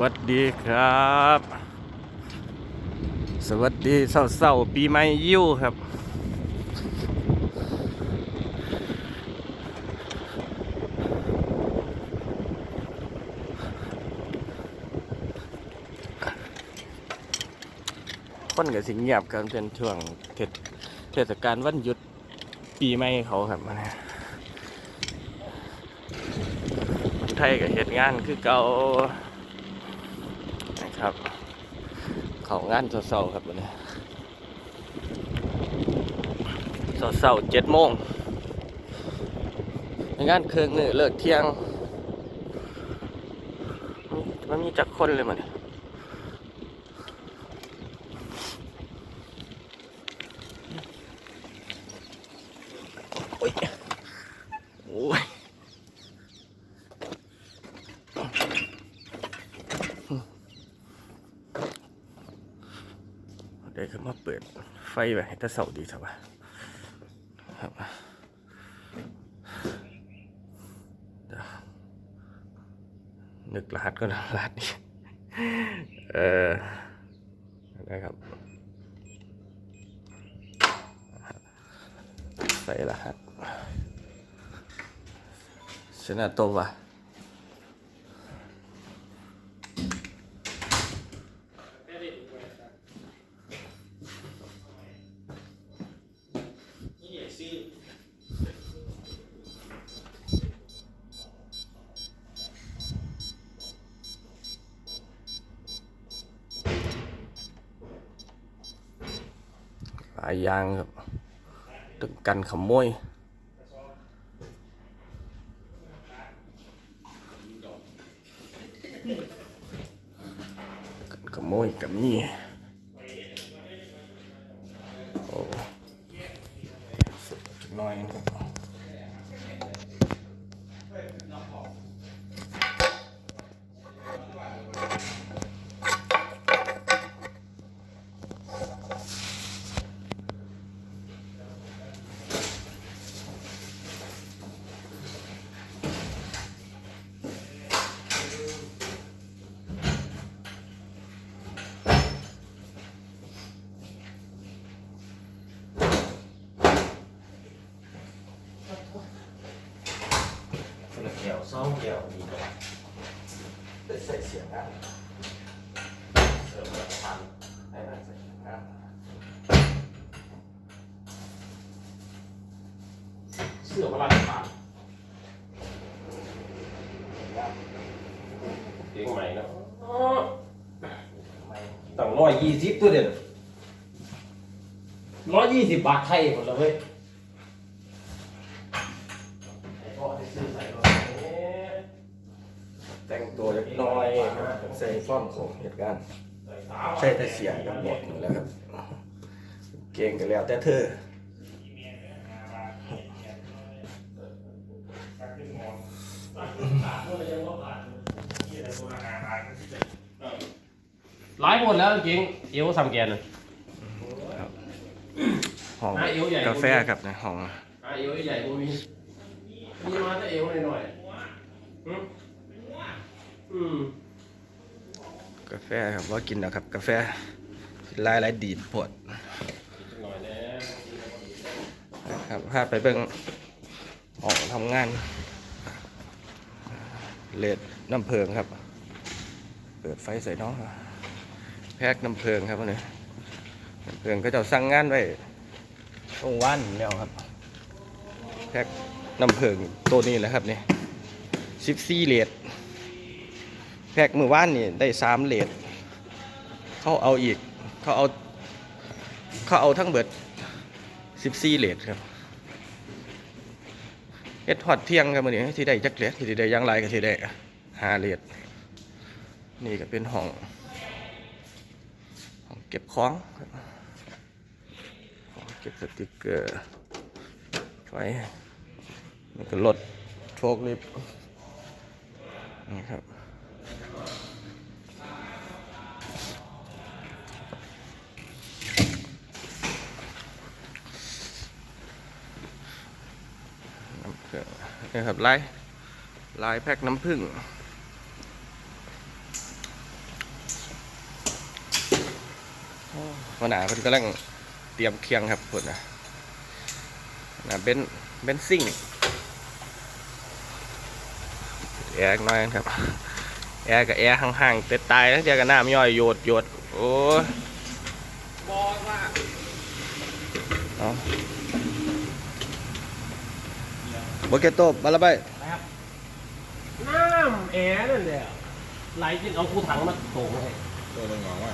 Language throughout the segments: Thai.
วัสดีครับ สวัสดีเศร้าๆปีใหม่ยิ้วครับ คนกับสิงเงียบกันเป็นช่วงเทศเทศกาลวันหยุดปีใหม่เขาครับมันะไทยกับเหตุงานคือเก่า ครับ เขางานเศร้าๆครับวันนี้เศร้าๆเจ็ดโมงงานเครื่องนี่เลิกเที่ยง มันมีจักคนเลยมันโอ้ย โอ้ย เดี๋ยวขึ้นมาเปิดไฟไว้ให้ตาเสาดีสักวะครับนึกรหัสก็นะรหัสนี้เออนะครับใส่รหัสชนะโตวะายอยางครับตึงกันขโมยกันขโมยกับนี่โอ้สุดจักหน้อยนะครับ องแก้วดีกว่าได้ใส่เสียงอะเสริมประทานให้มันใส่เสียงอะเสื้อพระราชทานเก่งใหม่เนาะไม่ตั้งร้อยยี่สิบตัวเดียวร้อยยี่สิบบาทไทยหมดเลยเว้ย ไอ้พ่อที่ซื้อใส่รถแต่งตัวเล็กน้อย ครับใส่ฟ้อมของเหตุการณ์ใช่แต่เสียงกับหมดนี่แหล้วครับ เก่งกันแล้วแต่เธอหลายคนแล้วเก่งเอวสามแกนน่ะห้องหน้าเอวใหญ่กาแฟครับในห้องอะเอวใหญ่กูมีมีมาแต่เอวหน่อยๆอืมอืม กาแฟครับว่ากินนะครับ กาแฟลายลายดีดปวดนะครับพาไปเบิ่งห้องทำงาน เลดน้ำเพิงครับ เปิดไฟใส่น้องแพ็กน้ำเพิงครับวันนี้น้ำเพิงก็จะสั่งงานไว้ตรงวันแล้วครับ แพ็กน้ำเพิงตัวนี้แหละครับนี่สิบสี่เลด แพ็กมือว่านนี่ได้สามเลดเขาเอาอีก เขาเอา เขาเอาทั้งเบิดสิบสี่เลดครับเฮ็ดฮอดเที่ยงครับมื้อนี้ที่ได้จักเลดที่ได้ยังไรก็ที่ได้ห้าเลดนี่ก็เป็นห้องห้องเก็บของครับห้องเก็บสติกเกอร์ไว้นี่ก็รถโชคลิฟต์นี่ครับ นะครับลายลายแพ็คน้ำผึ้งวันหนาเคนกำลังเตรียมเคียงครับผลนะนะเบนเบนซิ่งแอร์น้อยครับ แอร์กับแอร์ห่างๆเต่ตายแล้วเจอกันหน้ามย่อยโยดโยดโอ้บอกว่า โบเกโตบาลาใบครับน้ำแอร์นั่นแหละไหลกินเอาคูถังมาโถงให้ตัวมันงอกว่า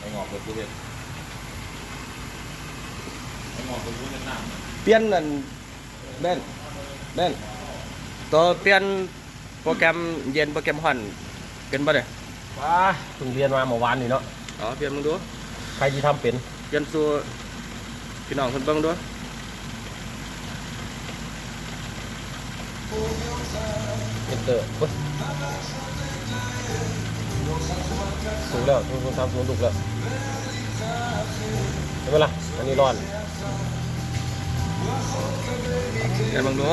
ไอ้งอกเป็นผู้เล่นไอ้งอกเป็นผู้เล่นน้ำเปลี่ยนนั่นเบนเบนตัวเปลี่ยนโปรแกรมเย็นโปรแกรมห่อนเป็นบ่เนี่ยว้าเพิ่งเรียนมาเมื่อวานนี่เนาะอ๋อเปลี่ยนมึงดูใครที่ทำเป็นเปลี่ยนสู่พี่น้องคนเบิ่งดู เอนเตอร์เฮ้ยสูงแล้วสูงสูงสามสูงดุกแล้วเห็นไหมล่ะอันนี้ร้อนเดี๋ยวเบิ่งดู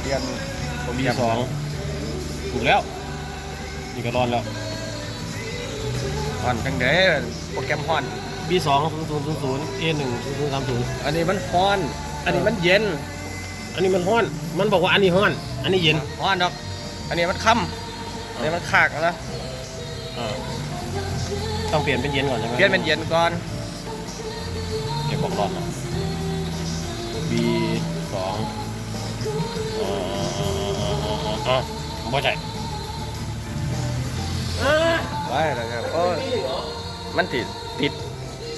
เปลี่ยนโปรบีแกรมสองถูกแล้วนี่ก็ร้อนแล้ว ห่อนจังเด้โปรแกรมห่อนบีสองศูนย์ศูนย์ศูนย์ศูนย์เอหนึ่งศูนย์ศูนย์สามศูนย์อันนี้มันฮ้อน อันนี้มันเย็นอันนี้มันร้อน มันบอกว่าอันนี้ร้อน อันนี้เย็นฮ้อนดอก อันนี้มันค่ำอันนี้มันขากแล้วนะอ่าต้องเปลี่ยนเป็นเย็นก่อนใช่ไหมเปลี่ยนเป็นเย็นก่อนเก็บบอกร้อนนะ B สองอ่าอ่าอ่าอ่าบ่ใช่อ่าไว้แล้วครับโอ้ย มันติดติด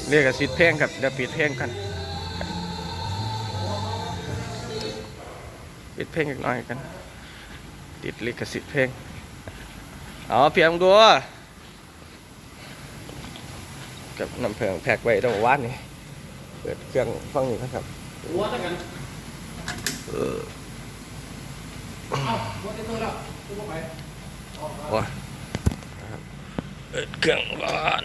เรียกกับสิทธิ์เพลงครับเดี๋ยวปิดเพลงกันปิดเพลงอีกหน่อยกัน ติดลิขสิทธิ์เพลงเอาเพียงดูกับน้ำเพลิงแพ็กไว้ตั้งแต่วานนี่เปิดเครื่องฟังอยู่นะครับหัวตั้งกันเออเอ้าหัวเต็มตัวแล้วตัวไปโอ้ยนะครับเปิดเครื่องก่อน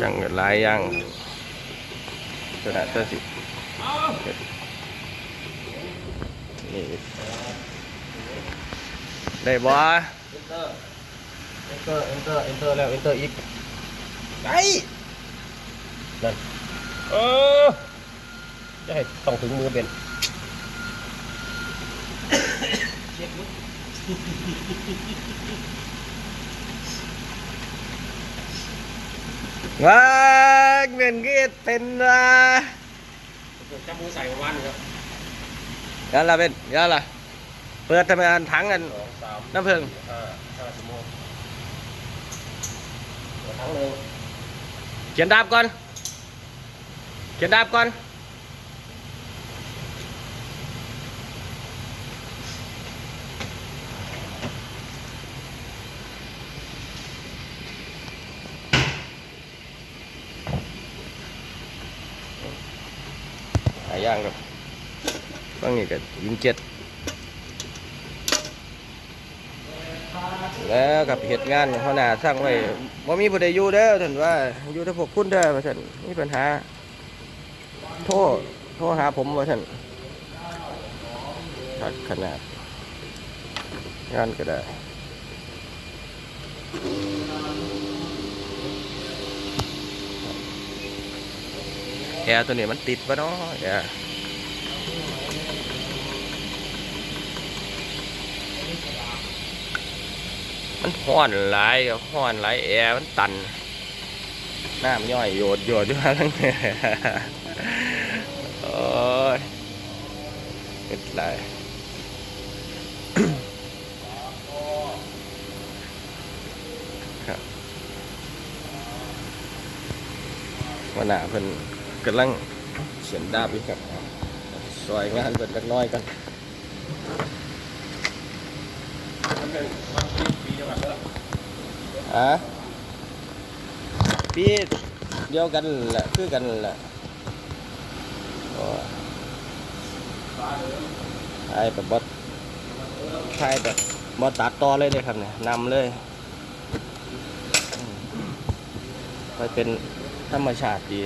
chẳng lại ăn. Tôi đã tới gì đây bó enter enter enter enter nào enter x đấy. Lần ơ. Đây tổng thứ mưa biển จะให้ต้องถึงมือเป็น ว้าเงินก็เป็นนะ จับมือใส่ประมาณนี้ครับ ยันละเป็นยันละเปิดทำงานถังกัน สองสาม น้ำผึ้ง ห้าห้าชั่วโมงเปิดทั้งหนึ่ง เขียนดาบก่อนเขียนดาบก่อน ย่างครับบางนี่ก็ยิงเจ็ดแล้วกับเหตุงานหัวหนาสร้างไว้ว่ามีผู้ใดอยู่เด้อท่านว่าอยู่แต่พวกคุณเด้อว่าท่านมีปัญหา โทรโทรหาผมว่าท่านตัดขนาดงานก็ได้ แอร์ตัวนี้มันติดปะเนาะแอร์มันห้อนหลายห้อนหลายแอร์มันตันน้ำย่อยโยดโยดอยู่ข้างในโอ้ยเป็นไรครับวันหน้าเพิ่น กำลังเขียนดาบอยู่ครับซอยงานเพิ่นเล็กน้อยกันมันเป็นวันปีปีจังหวัดเลยอะปีเดียวกันแหละคือกันแหละโอ้ยแบบบดใช่แบบบดตัดต่อเลยเลยครับเนี่ยนำเลยไปเป็นธรรมชาติดี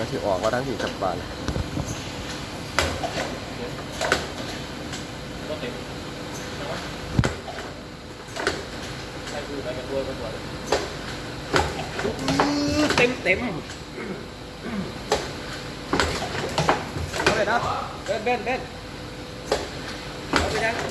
ว่าที่ออกว่าทั้งที่กับบานก็เต็มเต็มเต็มเอาเลยนะเบนเบนเบนเอาไปยัง นี่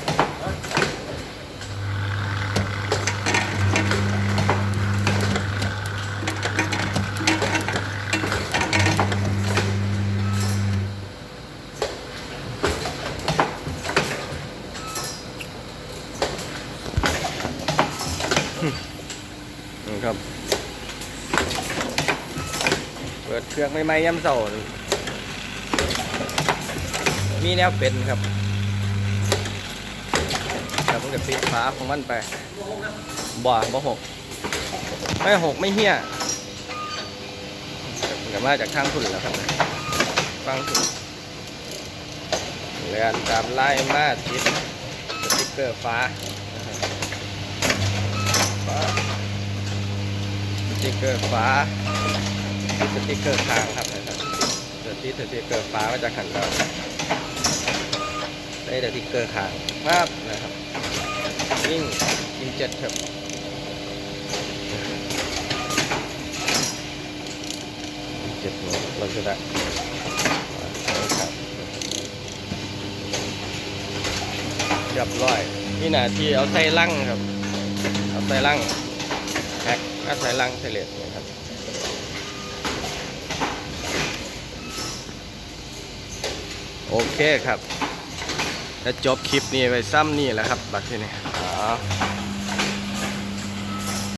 ครับ เปิดเครื่องใหม่ๆย่ำเสานี่มีแนวเป็นครับครับมันกับติดฝาของมันไป บ่บ่หก ไม่หกไม่เหี้ยมันกับมาจากข้างทุนแล้วครับฟังทุนเรียนตามไล่มาติดสติ๊กเกอร์ฟ้า ส ติกเกอร์ฟ้าสติกเกอร์ค้างครับนะครับสติกสติกเกอร์ฟ้ามาจากขันเราได้สติกเกอร์ค้างครับนะครับยิ่งยิ่งเจ็ดครับเจ็ดเราจะได้ครับเรียบร้อยนี่หนาที่เอาใส่ลังครับ เอาใส่ลัง อาศัยลังเทเลตนะครับโอเคครับจะจบคลิปนี้ไปซ้ำนี่แหละครับ บัดที่นี่อ๋อ